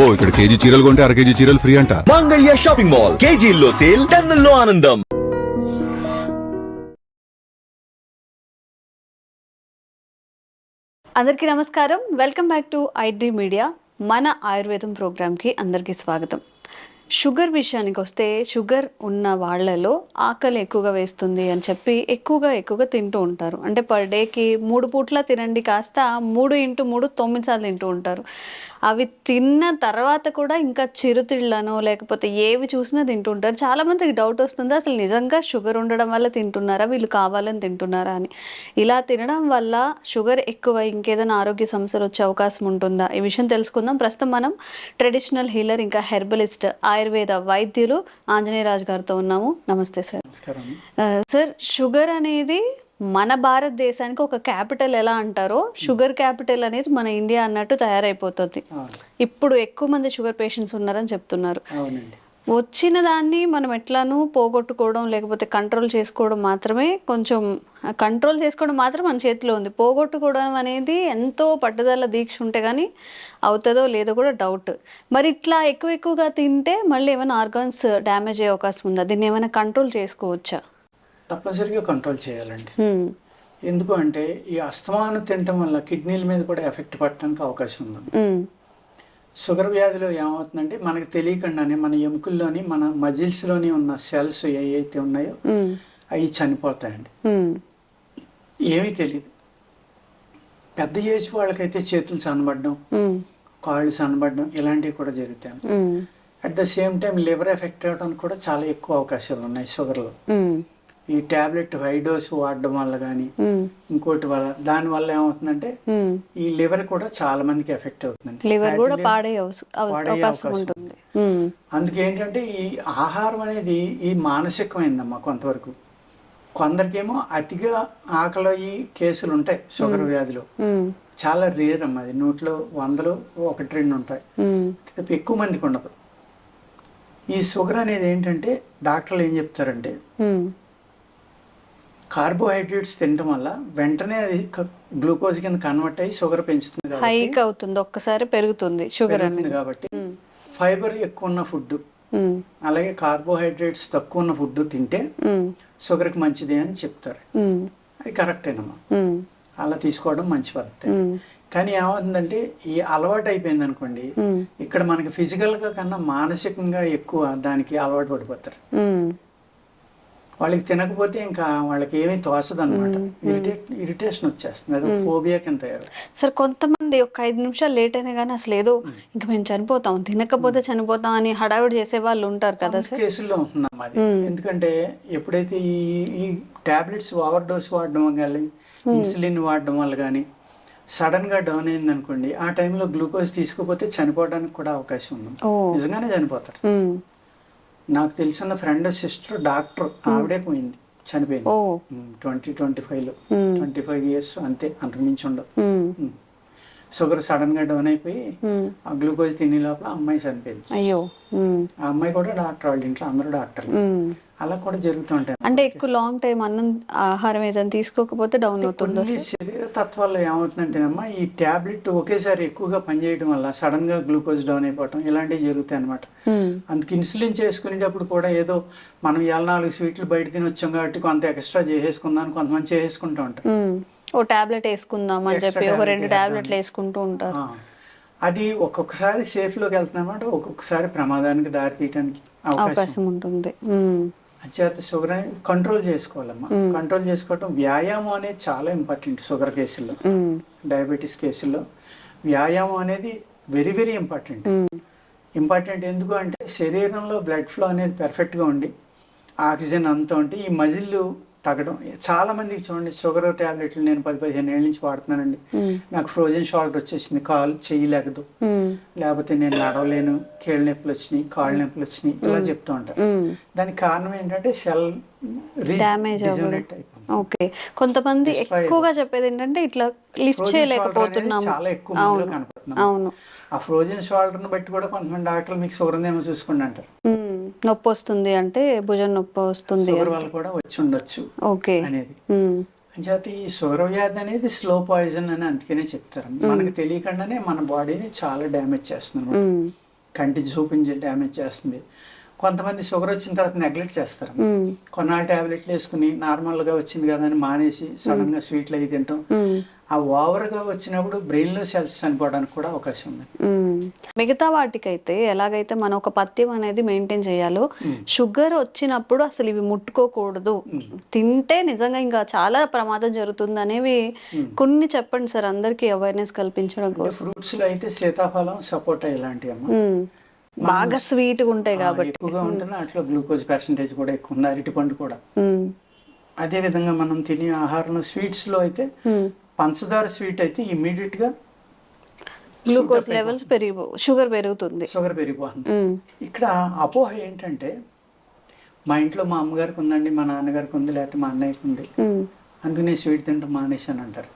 అబ్బో ఇక్కడ కేజీ చీరలు కొంటే అర కేజీ చీరలు ఫ్రీ అంట. మంగళ్య షాపింగ్ మాల్ కేజీల్లో సేల్ టన్నుల్లో ఆనందం. అందరికీ నమస్కారం. Welcome back to iDream media. మన ఆయుర్వేదం ప్రోగ్రామ్కి అందరికీ స్వాగతం. షుగర్ విషయానికి వస్తే షుగర్ ఉన్న వాళ్ళలో ఆకలి ఎక్కువగా వేస్తుంది అని చెప్పి ఎక్కువగా ఎక్కువగా తింటూ ఉంటారు. అంటే పర్ డేకి మూడు పూట్ల తినండి కాస్త మూడు ఇంటూ మూడు తొమ్మిది సార్లు తింటూ ఉంటారు. అవి తిన్న తర్వాత కూడా ఇంకా చిరుతిళ్ళను లేకపోతే ఏవి చూసినా తింటూ ఉంటారు. చాలామందికి డౌట్ వస్తుంది అసలు నిజంగా షుగర్ ఉండడం వల్ల తింటున్నారా వీళ్ళు కావాలని తింటున్నారా అని. ఇలా తినడం వల్ల షుగర్ ఎక్కువ ఇంకేదైనా ఆరోగ్య సమస్యలు వచ్చే అవకాశం ఉంటుందా? ఈ విషయం తెలుసుకుందాం. ప్రస్తుతం మనం ట్రెడిషనల్ హీలర్ ఇంకా హెర్బలిస్ట్ ఆయుర్వేద వైద్యులు ఆంజనేయరాజు గారితో ఉన్నాము. నమస్తే సార్. సార్ షుగర్ అనేది మన భారతదేశానికి ఒక క్యాపిటల్ ఎలా అంటారో షుగర్ క్యాపిటల్ అనేది మన ఇండియా అన్నట్టు తయారైపోతుంది. ఇప్పుడు ఎక్కువ మంది షుగర్ పేషెంట్స్ ఉన్నారని చెప్తున్నారు. వచ్చిన దాన్ని మనం ఎట్లానూ పోగొట్టుకోవడం లేకపోతే కంట్రోల్ చేసుకోవడం మాత్రమే కొంచెం కంట్రోల్ చేసుకోవడం మాత్రం మన చేతిలో ఉంది. పోగొట్టుకోవడం అనేది ఎంతో పట్టుదల దీక్ష ఉంటే కానీ అవుతుందో లేదో కూడా డౌట్ మరి ఇట్లా ఎక్కువ ఎక్కువగా తింటే మళ్ళీ ఏమైనా ఆర్గాన్స్ డ్యామేజ్ అయ్యే అవకాశం ఉందా? దీన్ని ఏమైనా కంట్రోల్ చేసుకోవచ్చా? తప్పనిసరిగా కంట్రోల్ చేయాలండి. ఎందుకు అంటే ఈ అస్తమానం తినటం వల్ల కిడ్నీల మీద కూడా ఎఫెక్ట్ పడటానికి అవకాశం ఉంది. షుగర్ వ్యాధిలో ఏమవుతుందంటే మనకు తెలియకుండానే మన ఎముకల్లోని మన మజిల్స్లోని ఉన్న సెల్స్ ఏవైతే ఉన్నాయో. అవి చనిపోతాయండి. ఏమీ తెలియదు పెద్ద ఏజ్ వాళ్ళకైతే చేతులు సన్నబడడం హ్మ్. కాళ్ళు సన్నబడడం ఇలాంటివి కూడా జరుగుతాయి. At the same time liver effect అవ్వడానికి కూడా చాలా ఎక్కువ అవకాశాలు ఉన్నాయి షుగర్లో. ఈ టాబ్లెట్ హై డోస్ వాడడం వల్ల కానీ. ఇంకోటి వల్ల దాని వల్ల ఏమవుతుందంటే. ఈ లివర్ కూడా చాలా మందికి ఎఫెక్ట్ అవుతుందండి లివర్ కూడా పాడే ఉంటుంది. అందుకే ఏంటంటే ఈ ఆహారం అనేది ఈ మానసికమైందమ్మా కొంతవరకు కొందరికేమో అతిగా ఆకలి కేసులు ఉంటాయి షుగర్ వ్యాధిలో. చాలా రేర్ అమ్మా అది నూట్లో వందలు ఒకటి రెండు ఉంటాయి ఎక్కువ మందికి ఉండదు ఈ షుగర్ అనేది ఏంటంటే డాక్టర్లు ఏం చెప్తారంటే. కార్బోహైడ్రేట్స్ తినడం వల్ల వెంటనే అది గ్లూకోజ్ కింద కన్వర్ట్ అయ్యి షుగర్ పెంచుతుంది హైక్ అవుతుంది ఒక్కసారి పెరుగుతుంది షుగర్ అనేది. కాబట్టి ఫైబర్ ఎక్కువ ఉన్న ఫుడ్ అలాగే కార్బోహైడ్రేట్స్ తక్కువ ఉన్న ఫుడ్ తింటే ఉమ్, షుగర్కి మంచిది అని చెప్తారు. అది కరెక్టేనమ్మా. ఉమ్, అలా తీసుకోవడం మంచి పద్ధతి. కానీ ఏమవుతుందంటే ఈ అలవాటు అయిపోయింది అనుకోండి ఇక్కడ మనకి ఫిజికల్గా కన్నా మానసికంగా ఎక్కువ దానికి అలవాటు పడిపోతారు. వాళ్ళకి తినకపోతే ఇంకా వాళ్ళకి ఏమీ తోచదు అనమాట ఇరిటేట్ ఇరిటేషన్ వచ్చేస్తుంది. అది ఫోబియా కింద తయారు. సార్ కొంతమంది ఒక ఐదు నిమిషాలు లేట్ అయినా కానీ అసలు ఏదో ఇంక మేము చనిపోతాం తినకపోతే చనిపోతాం అని హడావిడి చేసే వాళ్ళు ఉంటారు కదా సార్? కేసుల్లో ఉంటుందమ్మా అది. ఎందుకంటే ఎప్పుడైతే ఈ ఈ టాబ్లెట్స్ ఓవర్ డోస్ వాడడం కానీ ఇన్సులిన్ వాడడం వల్ల కానీ సడన్గా డౌన్ అయింది అనుకోండి ఆ టైంలో గ్లూకోజ్ తీసుకోకపోతే చనిపోవడానికి కూడా అవకాశం ఉంది. నిజంగానే చనిపోతారు. నాకు తెలిసిన ఫ్రెండ్ సిస్టర్ డాక్టర్ ఆవిడే పోయింది చనిపోయింది. ట్వంటీ ట్వంటీ ఫైవ్లో ఉమ్, ట్వంటీ ఫైవ్ ఇయర్స్ అంతే అంతకు మించి ఉండదు ఉమ్, షుగర్ సడన్గా డౌన్ అయిపోయి ఆ గ్లూకోజ్ తినే లోపల అమ్మాయి చనిపోయింది. అయ్యో. ఆ అమ్మాయి కూడా డాక్టర్ వాళ్ళ ఇంట్లో అందరూ డాక్టర్లు. ఉమ్. అలా కూడా జరుగుతూ ఉంటాయి. అంటే ఎక్కువ లాంగ్ టైం అన్నం ఆహారం ఏదైనా తీసుకోకపోతే డౌన్ అవుతుందో శరీర తత్వాల్లో ఏమవుతుందంటేనమ్మా ఈ టాబ్లెట్ ఒకేసారి ఎక్కువగా పనిచేయడం వల్ల సడన్గా గ్లూకోజ్ డౌన్ అయిపోవటం ఇలాంటివి జరుగుతాయి అనమాట అందుకు ఇన్సులిన్ చేసుకునేటప్పుడు కూడా ఏదో మనం ఇవాళ నాలుగు స్వీట్లు బయట తిని వచ్చాం కాబట్టి కొంత ఎక్స్ట్రా చేసేసుకుందాం కొంతమంది చేసేసుకుంటూ ఉంటారు. ఓ టాబ్లెట్ వేసుకుందాం అని చెప్పి ఒక రెండు టాబ్లెట్లు. వేసుకుంటూ ఉంటారు. అది ఒక్కొక్కసారి సేఫ్లోకి వెళ్తుందన్నమాట ఒక్కొక్కసారి ప్రమాదానికి దారి తీయడానికి అవకాశం ఉంటుంది. అంచేత షుగర్ కంట్రోల్ చేసుకోవాలమ్మా. మ్మ్. కంట్రోల్ చేసుకోవటం వ్యాయామం అనేది చాలా ఇంపార్టెంట్ షుగర్ కేసుల్లో. డయాబెటీస్ కేసుల్లో. వ్యాయామం అనేది వెరీ వెరీ ఇంపార్టెంట్ ఇంపార్టెంట్ ఎందుకు అంటే శరీరంలో బ్లడ్ ఫ్లో అనేది పర్ఫెక్ట్గా ఉండి ఆక్సిజన్ అంతా ఉంటే ఈ మజిల్ తగ్గడం. చాలా మందికి చూడండి షుగర్ ట్యాబ్లెట్లు నేను పది పదిహేను ఏళ్ళ నుంచి వాడుతున్నానండి. నాకు ఫ్రోజన్ షోల్డర్ వచ్చేసింది కాలు చేయలేకదు లేకపోతే నేను నడవలేను కీళ్ళ నొప్పులు వచ్చినాయి కాళ్ళ నొప్పులు వచ్చినాయి ఇలా చెప్తూ ఉంటారు. దానికి కారణం ఏంటంటే సెల్ అవ్వడం. అయిపోయింది ఓకే. కొంతమంది ఎక్కువగా చెప్పేది ఏంటంటే ఇట్లా లిఫ్ట్ అనేది చాలా ఎక్కువ అవును. ఆ ఫ్రోజన్ షోల్డర్ని బట్టి కూడా కొంతమంది డాక్టర్లు మీకు షుగర్ ఉందేమో చూసుకోండి అంటారు. నొప్పి వస్తుంది అంటే భుజం నొప్పి వస్తుంది షుగర్ వల్ల కూడా వచ్చి ఉండొచ్చు ఓకే. అనేది. అంచేత ఈ షుగర్ వ్యాధి అనేది స్లో పాయిజన్ అని అందుకనే చెప్తారు. మనకు తెలియకుండానే మన బాడీని చాలా డ్యామేజ్ చేస్తుంది కంటి చూపించి డ్యామేజ్ చేస్తుంది. కొంతమంది షుగర్ వచ్చిన తర్వాత నెగ్లెక్ట్ చేస్తారు. కొన్నాళ్ళు టాబ్లెట్లు వేసుకుని నార్మల్గా వచ్చింది కదా అని మానేసి సడన్గా స్వీట్లు అవి తింటాం ఆ ఓవర్గా వచ్చినప్పుడు బ్రెయిన్లో సెల్స్ చనిపోవడానికి కూడా అవకాశం ఉంది. మిగతా వాటికైతే ఎలాగైతే మనం ఒక పథ్యం అనేది మెయింటైన్ చేయాలో షుగర్ వచ్చినప్పుడు అసలు ఇవి ముట్టుకోకూడదు. తింటే నిజంగా ఇంకా చాలా ప్రమాదం జరుగుతుంది అనేవి కొన్ని చెప్పండి సార్ అందరికీ అవేర్నెస్ కల్పించడం అంటే కోసం. ఫ్రూట్స్లో అయితే సీతాఫలం సపోటా ఇలాంటివి అమ్మ బాగా స్వీట్గా ఉంటాయి ఆ, కాబట్టి. ఎక్కువగా ఉంటుంది. అట్లా గ్లూకోజ్ పర్సంటేజ్ కూడా ఎక్కువ ఉంది అరటిపండు కూడా. ఉమ్, అదే విధంగా మనం తినే ఆహారంలో స్వీట్స్లో అయితే ఉమ్. పంచదార స్వీట్ అయితే ఇమ్మీడియట్గా గ్లూకోజ్ లెవెల్స్ పెరిగి షుగర్ పెరుగుతుంది. షుగర్ పెరిగిపోతుంది. ఇక్కడ అపోహ ఏంటంటే మా ఇంట్లో మా అమ్మగారికి ఉందండి మా నాన్నగారికి ఉంది లేకపోతే మా అన్నయ్యకి ఉంది. అందుకనే స్వీట్ తింటాం మానేశాను అంటారు.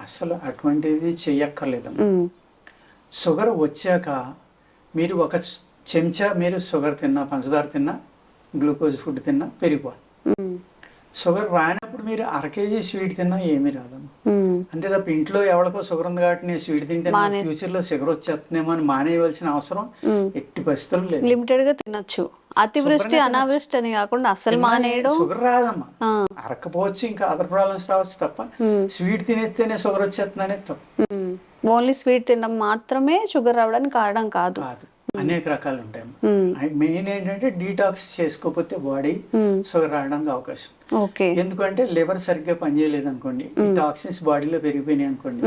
అసలు అటువంటిది చెయ్యక్కర్లేదు. షుగర్ వచ్చాక మీరు ఒక చెంచా మీరు షుగర్ తిన్నా పంచదార తిన్నా గ్లూకోజ్ ఫుడ్ తిన్నా పెరిగిపోతుంది ఉమ్, షుగర్ రానప్పుడు మీరు అర కేజీ స్వీట్ తిన్నా ఏమీ రాదమ్మా. ఉమ్. అంతే తప్ప ఇంట్లో ఎవరికో షుగర్ ఉంది కాబట్టి నేను స్వీట్ తింటే ఫ్యూచర్లో షుగర్ వచ్చేస్తుందేమో అని మానేయవలసిన అవసరం. ఎట్టి పరిస్థితులు లేదు. లిమిటెడ్గా తినొచ్చు. అతివృష్టి అనావృష్టి అని కాకుండా అసలు మానేయడం. షుగర్ రాదమ్మా. అరకపోవచ్చు ఇంకా అదర్ ప్రాబ్లమ్స్ రావచ్చు తప్ప స్వీట్ తినేస్తేనే షుగర్ వచ్చేస్తుందనే తప్పు. ఉమ్. ఓన్లీ స్వీట్ తినడం మాత్రమే షుగర్ రావడానికి కారణం కాదు. అనేక రకాలు ఉంటాయి మెయిన్ ఏంటంటే డీటాక్స్ చేసుకోకపోతే బాడీ షుగర్ రావడానికి అవకాశం. ఎందుకంటే లివర్ సరిగ్గా పనిచేయలేదు అనుకోండి టాక్సిన్స్ బాడీలో పెరిగిపోయినాయి అనుకోండి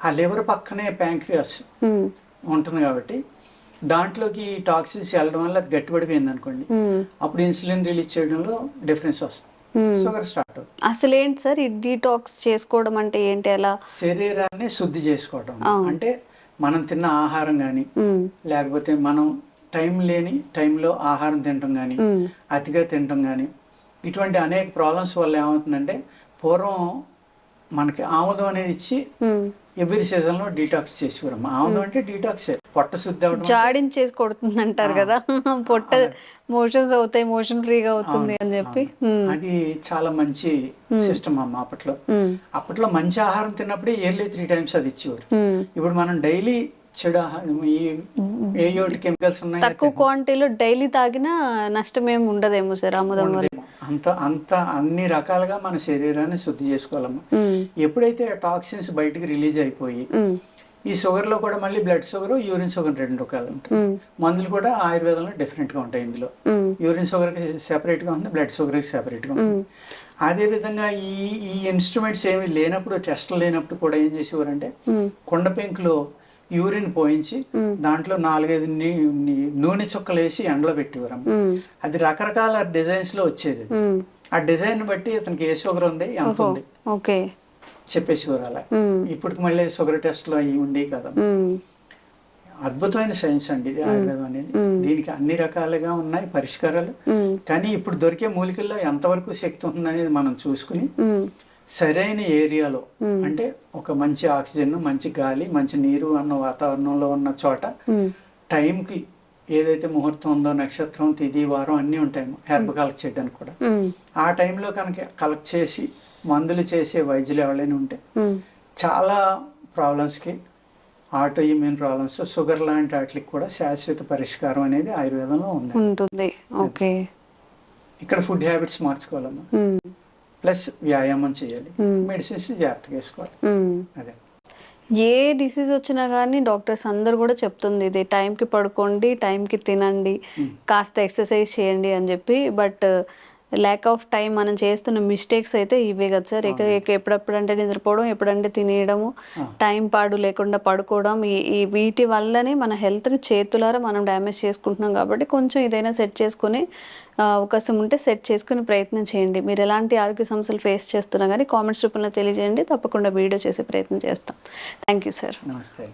ఆ లివర్ పక్కనే ప్యాంక్రియాస్ ఉంటుంది కాబట్టి దాంట్లోకి ఈ టాక్సిన్స్ వెళ్ళడం వల్ల అది గట్టిపడిపోయింది అనుకోండి అప్పుడు ఇన్సులిన్ రిలీజ్ చేయడంలో డిఫరెన్స్ వస్తుంది. షుగర్ స్టార్ట్ అసలు ఏంటి సార్ ఈ డీటాక్స్ చేసుకోవడం అంటే ఏంటి? ఎలా శరీరాన్ని శుద్ధి చేసుకోవడం. అంటే మనం తిన్న ఆహారం కానీ ఉమ్, లేకపోతే మనం టైం లేని టైంలో ఆహారం తినటం కానీ ఉమ్, అతిగా తినటం కానీ ఇటువంటి అనేక ప్రాబ్లమ్స్ వల్ల ఏమవుతుందంటే పూర్వం మనకి ఆముదం అనేది ఇచ్చి. ఎవ్రీ సీజన్లో డీటాక్స్ చేసేవారు. ఆముదం అంటే డీటాక్స్ పొట్ట శుద్ధి అవడం జాడించేసి కొడుతుంది అంటారు కదా. పొట్ట మోషన్స్ అవుతాయి మోషన్ ఫ్రీగా అవుతుంది అని చెప్పి. అది చాలా మంచి సిస్టమ్ అమ్మ అప్పట్లో. అప్పట్లో మంచి ఆహారం తిన్నప్పుడే ఇయర్లీ త్రీ టైమ్స్ అది ఇచ్చేవారు. ఇప్పుడు మనం డైలీ చెడు ఏ కెమికల్స్ ఉన్నాయి తక్కువ క్వాంటిటీలో డైలీ తాగినా నష్టం ఏమి ఉండదేమో సార్ ఆముదం వల్ల అంత అంత అన్ని రకాలుగా మన శరీరాన్ని శుద్ధి చేసుకోవాలమ్మా. ఎప్పుడైతే టాక్సిన్స్ బయటికి రిలీజ్ అయిపోయి ఈ షుగర్లో కూడా మళ్ళీ బ్లడ్ షుగర్ యూరిన్ షుగర్ రెండు రకాలు ఉంటాయి మందులు కూడా ఆయుర్వేదంలో డిఫరెంట్గా ఉంటాయి ఇందులో. యూరిన్ షుగర్కి సెపరేట్గా ఉంది బ్లడ్ షుగర్కి సెపరేట్గా ఉంది. అదే విధంగా ఈ ఈ ఇన్స్ట్రుమెంట్స్ ఏమి లేనప్పుడు టెస్ట్లు లేనప్పుడు కూడా ఏం చేసేవారంటే కొండ పెంకులో యూరిన్ పోయించి దాంట్లో నాలుగైదు నూనె చుక్కలు వేసి ఎండలో పెట్టేవారమ్మ ఉమ్, అది రకరకాల డిజైన్స్లో వచ్చేది. ఆ డిజైన్ బట్టి అతనికి ఏ షుగర్ ఉంది ఎంత ఉంది. ఓకే. చెప్పేసేవారు అలా. ఇప్పుడు మళ్ళీ షుగర్ టెస్ట్లు అవి ఉండేవి కదా. అద్భుతమైన సైన్స్ అండి ఇది ఆయుర్వేదం అనేది. దీనికి అన్ని రకాలుగా ఉన్నాయి పరిష్కారాలు. కానీ ఇప్పుడు దొరికే మూలికల్లో ఎంతవరకు శక్తి ఉందనేది మనం చూసుకుని సరైన ఏరియాలో అంటే ఒక మంచి ఆక్సిజన్ మంచి గాలి మంచి నీరు అన్న వాతావరణంలో ఉన్న చోట టైంకి ఏదైతే ముహూర్తం ఉందో నక్షత్రం తిది వారం అన్నీ ఉంటాయి హెర్బ్ కలెక్ట్ చేయడానికి కూడా. ఆ టైంలో కనుక కలెక్ట్ చేసి మందులు చేసే వైద్యులు ఎవరైనా ఉంటే. చాలా ప్రాబ్లమ్స్కి ఆటో ఇమ్యూన్ ప్రాబ్లమ్స్ షుగర్ లాంటి వాటికి కూడా శాశ్వత పరిష్కారం అనేది ఆయుర్వేదంలో ఉంది. ఉంటుంది. ఓకే. ఇక్కడ ఫుడ్ హ్యాబిట్స్ మార్చుకోవాలమ్మా ప్లస్ వ్యాయామం చేయాలి. మెడిసిన్స్ జాగ్రత్తగా వేసుకోవాలి. అదే. ఏ డిసీజ్ వచ్చినా కానీ డాక్టర్స్ అందరు కూడా చెప్తుంది ఇది టైంకి పడుకోండి టైంకి తినండి కాస్త ఎక్సర్సైజ్ చేయండి అని చెప్పి. బట్ ల్యాక్ ఆఫ్ టైం మనం చేస్తున్న మిస్టేక్స్ అయితే ఇవే కదా సార్. ఇక ఇక ఎప్పుడప్పుడంటే నిద్రపోవడం ఎప్పుడంటే తినేయడము టైం పాడు లేకుండా పడుకోవడం ఈ వీటి వల్లనే మన హెల్త్ని చేతులారా మనం డ్యామేజ్ చేసుకుంటున్నాం కాబట్టి కొంచెం ఇదైనా సెట్ చేసుకుని అవకాశం ఉంటే సెట్ చేసుకుని ప్రయత్నం చేయండి. మీరు ఎలాంటి ఆరోగ్య సమస్యలు ఫేస్ చేస్తున్నా కానీ కామెంట్స్ రూపంలో తెలియజేయండి. తప్పకుండా వీడియో చేసే ప్రయత్నం చేస్తాం. థ్యాంక్ యూ సార్ నమస్తే